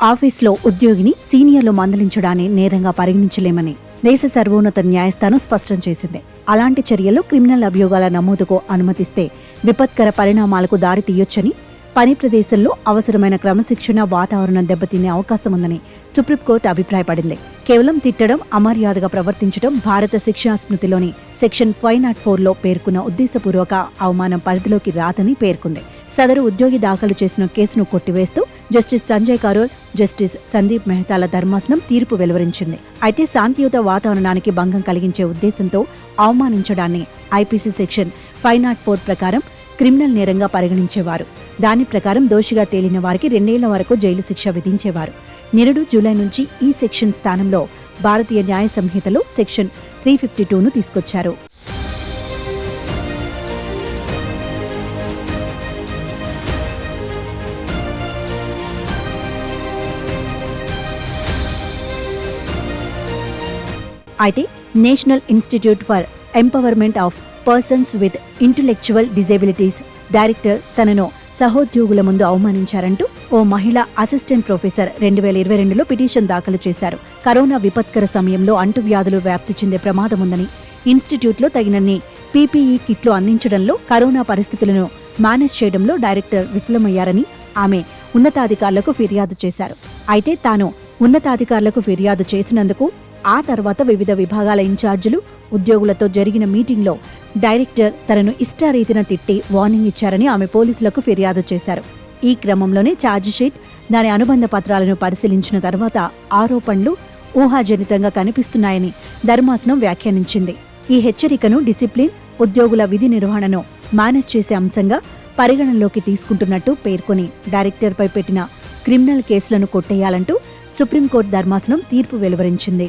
ఆఫీస్లో ఉద్యోగిని సీనియర్లు మందలించడాన్ని నేరంగా పరిగణించలేమని దేశ సర్వోన్నత న్యాయస్థానం స్పష్టం చేసింది. అలాంటి చర్యలు క్రిమినల్ అభియోగాల నమోదుకు అనుమతిస్తే విపత్కర పరిణామాలకు దారి తీయొచ్చని పని ప్రదేశంలో అవసరమైన క్రమశిక్షణ వాతావరణం దెబ్బతినే అవకాశం ఉందని సుప్రీంకోర్టు అభిప్రాయపడింది. కేవలం తిట్టడం అమర్యాదగా ప్రవర్తించడం భారత శిక్షా స్మృతిలోని సెక్షన్ ఫైవ్ నాట్ ఫోర్లో పేర్కొన్న ఉద్దేశపూర్వక అవమానం పరిధిలోకి రాదని పేర్కొంది. సదరు ఉద్యోగి దాఖలు చేసిన కేసును కొట్టివేస్తూ జస్టిస్ సంజయ్ కరోల్ జస్టిస్ సందీప్ మెహతాల ధర్మాసనం తీర్పు వెలువరించింది. అయితే శాంతియుత వాతావరణానికి భంగం కలిగించే ఉద్దేశంతో అవమానించడాన్ని IPC section five nought four ప్రకారం క్రిమినల్ నేరంగా పరిగణించేవారు. దాని ప్రకారం దోషిగా తేలిన వారికి రెండేళ్ళ వరకు జైలు శిక్ష విధించేవారు. నిరుడు జూలై నుంచి ఈ సెక్షన్ స్థానంలో భారతీయ న్యాయ సంహితలో సెక్షన్ త్రీ ఫిఫ్టీ టూను తీసుకొచ్చారు. అయితే National Institute for Empowerment of Persons with Intellectual Disabilities director తనను సహోద్యోగుల ముందు అవమానించారంటూ ఓ మహిళా అసిస్టెంట్ ప్రొఫెసర్ రెండు వేల ఇరవై రెండులో పిటిషన్ దాఖలు చేశారు. కరోనా విపత్కర సమయంలో అంటువ్యాధులు వ్యాప్తి చెందే ప్రమాదం ఉందని ఇన్స్టిట్యూట్లో తగినన్ని పీపీఈ కిట్లు అందించడంలో కరోనా పరిస్థితులను మేనేజ్ చేయడంలో డైరెక్టర్ విఫలమయ్యారని ఆమె ఉన్నతాధికారులకు ఫిర్యాదు చేశారు. అయితే తాను ఉన్నతాధికారులకు ఫిర్యాదు చేసినందుకు ఆ తర్వాత వివిధ విభాగాల ఇన్ఛార్జీలు ఉద్యోగులతో జరిగిన మీటింగ్లో డైరెక్టర్ తనను ఇష్టారీతిన తిట్టి వార్నింగ్ ఇచ్చారని ఆమె పోలీసులకు ఫిర్యాదు చేశారు. ఈ క్రమంలోనే ఛార్జిషీట్ దాని అనుబంధ పత్రాలను పరిశీలించిన తర్వాత ఆరోపణలు ఊహాజనితంగా కనిపిస్తున్నాయని ధర్మాసనం వ్యాఖ్యానించింది. ఈ హెచ్చరికను డిసిప్లిన్ ఉద్యోగుల విధి నిర్వహణను మేనేజ్ చేసే అంశంగా పరిగణనలోకి తీసుకుంటున్నట్టు పేర్కొని డైరెక్టర్పై పెట్టిన క్రిమినల్ కేసులను కొట్టేయాలంటూ సుప్రీంకోర్టు ధర్మాసనం తీర్పు వెలువరించింది.